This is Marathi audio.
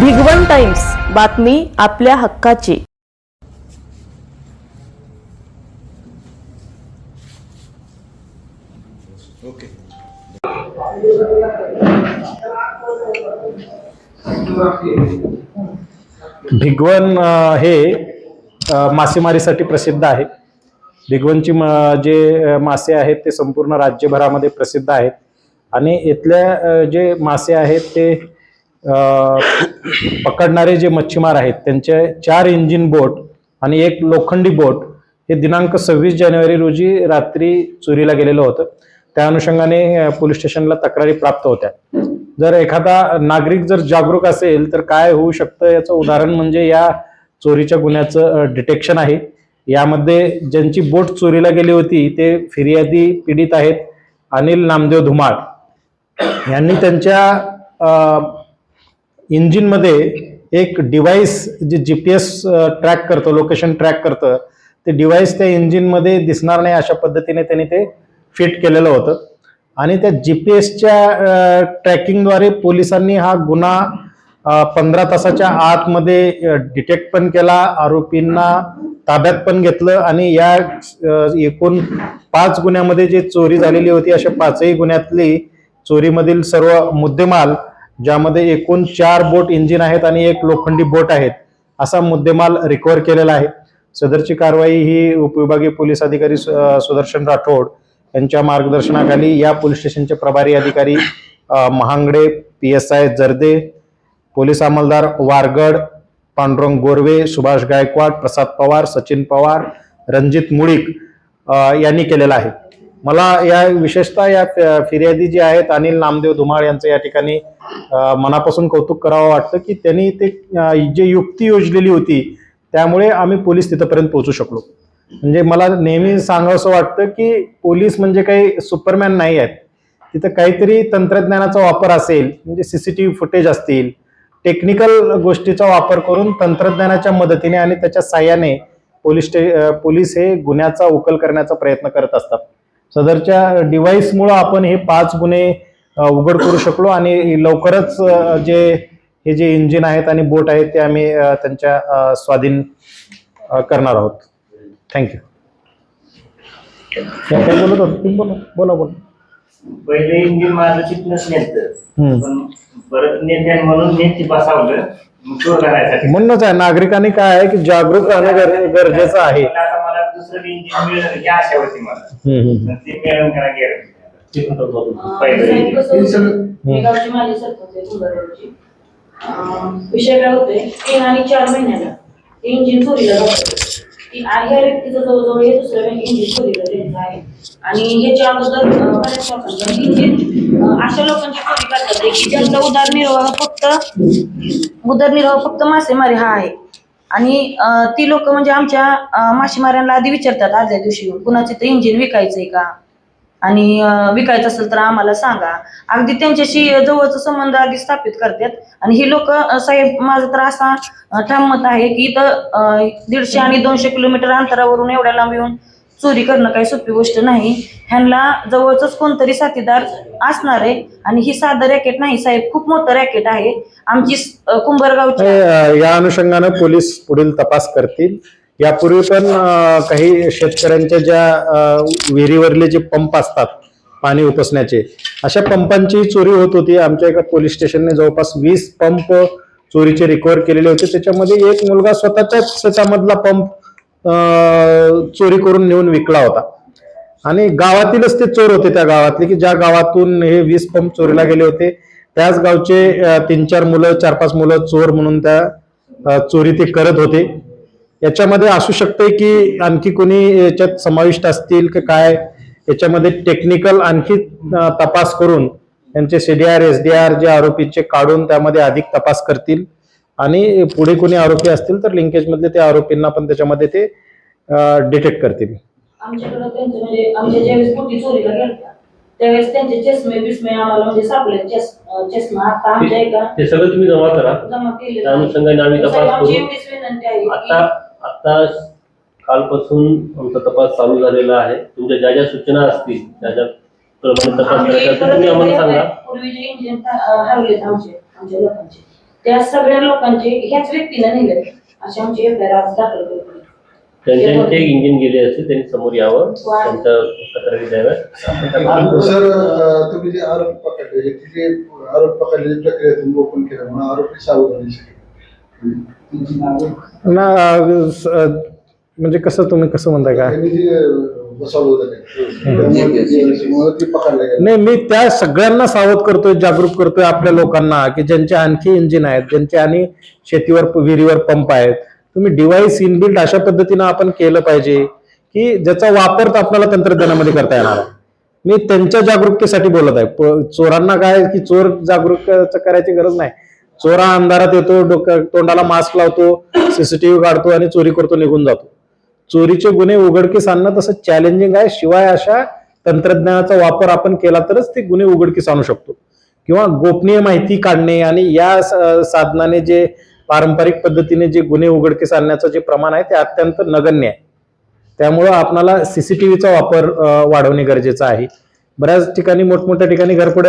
भिगवण टाइम्स बातमी आपल्या हक्काची. ओके. भिगवण हे मासेमारीसाठी प्रसिद्ध आहे. भिगवणची म जे मासे आहेत ते संपूर्ण राज्यभरामध्ये प्रसिद्ध आहेत. आणि इथल्या जे मासे आहेत ते पकडणारे जे मच्छीमार आहेत त्यांचे चार इंजिन बोट आणि एक लोखंडी बोट हे दिनांक सव्वीस जानेवारी रोजी रात्री चोरीला गेलेलं होतं. त्या अनुषंगाने पोलीस स्टेशनला तक्रारी प्राप्त होत्या. जर एखादा नागरिक जर जागरूक असेल तर काय होऊ शकतं? याचं उदाहरण म्हणजे या चोरीच्या गुन्ह्याचं डिटेक्शन आहे. यामध्ये ज्यांची बोट चोरीला गेली होती ते फिर्यादी पीडित आहेत अनिल नामदेव धुमाळ. यांनी त्यांच्या इंजिनमध्ये एक डिव्हाइस जे जी पी एस ट्रॅक करतं लोकेशन ट्रॅक करतं ते डिव्हाइस त्या इंजिनमध्ये दिसणार नाही अशा पद्धतीने त्यांनी ते फिट केलेलं होतं. आणि त्या जी पी एसच्या ट्रॅकिंगद्वारे पोलिसांनी हा गुन्हा पंधरा तासाच्या आतमध्ये डिटेक्ट पण केला आरोपींना ताब्यात पण घेतलं आणि या एकूण पाच गुन्ह्यामध्ये जी चोरी झालेली होती अशा पाचही गुन्ह्यातली चोरीमधील सर्व मुद्देमाल ज्यामध्ये एकूण चार बोट इंजिन आहेत आणि एक लोखंडी बोट आहेत असा मुद्देमाल रिकव्हर केलेला आहे. सदरची कारवाई ही उपविभागीय पोलीस अधिकारी सु- सुदर्शन राठोड यांच्या मार्गदर्शनाखाली या पोलीस स्टेशनचे प्रभारी अधिकारी Mahangade P S I Jarde police अंमलदार Wargad Pandurang Gorave Subhash Gaikwad Prasad Pawar Sachin Pawar Ranjit Mulik यांनी केलेला आहे. मला या विशेषतः या फिर्यादी जे आहेत अनिल नामदेव धुमाळ यांचं या ठिकाणी मनापासून कौतुक करावं वाटतं की त्यांनी ते जे युक्ती योजलेली होती त्यामुळे आम्ही पोलीस तिथपर्यंत पोहोचू शकलो. म्हणजे मला नेहमी सांगावंसं वाटतं की पोलीस म्हणजे काही सुपरमॅन नाही आहेत. तिथं काहीतरी तंत्रज्ञानाचा वापर असेल म्हणजे सीसीटीव्ही फुटेज असतील टेक्निकल गोष्टीचा वापर करून तंत्रज्ञानाच्या मदतीने आणि त्याच्या साह्याने पोलीस स्टे पोलीस हे गुन्ह्याचा उकल करण्याचा प्रयत्न करत असतात. सदरच्या डिव्हाइसमुळं आपण हे पाच गुन्हे उघड करू शकलो आणि लवकरच जे हे जे इंजिन आहेत आणि बोट आहेत ते आम्ही त्यांच्या स्वाधीन करणार आहोत. थँक्यू काय बोलत होत? तुम्ही बोला. बोला बोला. पहिले इंजिन माझं तिथनंच नेतं परत म्हणून नेते बसावलं. म्हणूनच आहे नागरिकांनी काय आहे की जागरूक राहणं गर- गरजेचं आहे. दुसरं इंजिन की आशा होती मला. पण ते मिळून करा गॅरंटी इंजिन. मी गावची सरपंच आहे कुंभारवाडीची. अं, विषय काय होते तीन आणि चार महिन्याला इंजिन चोरीला जातं. ती- आणि ह्या व्यक्तीचं जवळजवळ हे दुसरं इंजिन चोरीला आहे. आणि ह्याच्या अगोदर अं, बऱ्याच लोकांचं इंजिन अं, अशा लोकांची चोरी करतात. आहे की त्यांचा उदरनिर्वाह फक्त उदरनिर्वाह फक्त मासेमारी हा आहे. आणि अं, ती लोक म्हणजे आमच्या अं, मासेमाऱ्यांना आधी विचारतात आदल्या दिवशी येऊन, कुणाचे तर इंजिन विकायचंय का? आणि अं, विकायचं असेल तर आम्हाला सांगा. अगदी त्यांच्याशी जवळचा संबंध आधी स्थापित करतात. आणि ही लोक साहेब माझं तर असा अं, ठाम मत आहे की इथं अं, दीडशे आणि दोनशे किलोमीटर अंतरावरून एवढ्या लांब येऊन चोरी करणं काही सोपी गोष्ट नाही. ह्यांना जवळच कोणतरी साथीदार असणार आहे. आणि ही साधं रॅकेट नाही साहेब खूप मोठं रॅकेट आहे. आमची कुंभरगावची या अनुषंगानं पोलीस पुढील तपास करतील. यापूर्वी पण काही शेतकऱ्यांच्या ज्या विहिरीवरले जे पंप असतात पाणी उपसण्याचे अशा पंपांची चोरी होत होती. आमच्या एका पोलीस स्टेशनने जवळपास वीस पंप चोरीचे रिकव्हर केलेले होते. त्याच्यामध्ये एक मुलगा स्वतःच्याच शेतामधला पंप चोरी करून नेऊन विकला होता. आणि गावातीलच ते चोर होते त्या गावातले की ज्या गावातून हे वीस पंप चोरीला गेले होते त्याच गावचे तीन चार मुलं चार पाच मुलं चोर म्हणून त्या चोरी ते करत होते. याच्यामध्ये असू शकते की आणखी कोणी याच्यात समाविष्ट असतील की काय याच्यामध्ये टेक्निकल आणखी तपास करून त्यांचे सीडीआर एसडीआर जे आरोपीचे काढून त्यामध्ये अधिक तपास करतील. आणि पुढे कोणी आरोपी असतील तर लिंकेज मधले त्या आरोपींना पण त्याच्यामध्ये ते डिटेक्ट करतील. आमच्याकडे त्यांचे म्हणजे आमच्या ज्यावेळेस पोटी चोरीला गेलत्या त्यावेळेस त्यांचे चष्मे बिस्मे आम्हाला म्हणजे सापडले. चष अं, चष्मा आता आमच्या एका ते सगळं तुम्ही जमा करा. जमा केले त्या अनुषंगाने आम्ही तपास आमची करू. एवढीच विनंती आहे आता की आता कालपासून आमचा तपास चालू झालेला आहे. तुमच्या ज्या ज्या सूचना असतील त्या ज्या प्रमाणे तपास आमचे करायचा असेल तुम्ही आम्हाला सांगा. पूर्वीचे इंजिन हरवलेत आमचे आमच्या लोकांचे. त्या सगळ्या लोकांचे ह्याच व्यक्तीनं नेले अशी आमची एफ आर दाखल केली. त्यांच्या इंजिन गेले असते त्यांनी समोर यावं. त्यांच्या तक्रारी द्याव्यात सर तुम्ही जे आरोप पकडले ते जे आरोप पकडलेली प्रक्रिया तुम्ही ओपन केलं म्हणून आरोपी सावध अ, म्हणजे कसं तुम्ही कसं म्हणताय का नाही मी त्या सगळ्यांना सावध करतोय जागरूक करतोय आपल्या लोकांना की ज्यांचे आणखी इंजिन आहेत ज्यांचे आणि शेतीवर विहिरीवर पंप आहेत. तुम्ही डिव्हाइस इनबिल्ट अशा पद्धतीनं आपण केलं पाहिजे की ज्याचा वापर तर आपल्याला तंत्रज्ञानामध्ये करता येणार मी त्यांच्या जागरूकतेसाठी बोलत आहे. चोरांना काय की चोर जागरूक करायची गरज नाही. चोरा अंधारात येतो डोक्या तोंडाला मास्क लावतो सीसीटीव्ही काढतो आणि चोरी करतो निघून जातो. चोरीचे गुन्हे उघडकीस आणणं तसं चॅलेंजिंग आहे. शिवाय अशा तंत्रज्ञानाचा वापर आपण केला तरच ते गुन्हे उघडकीस आणू शकतो. किंवा गोपनीय माहिती काढणे आणि या साधनाने जे पारंपरिक पद्धतीने जे गुन्हे उघडकीस आणण्याचं जे प्रमाण आहे ते अत्यंत नगण्य आहे. त्यामुळं आपणाला सीसीटीव्हीचा वापर वाढवणे गरजेचं आहे. बऱ्याच ठिकाणी मोठमोठ्या ठिकाणी घरपुढे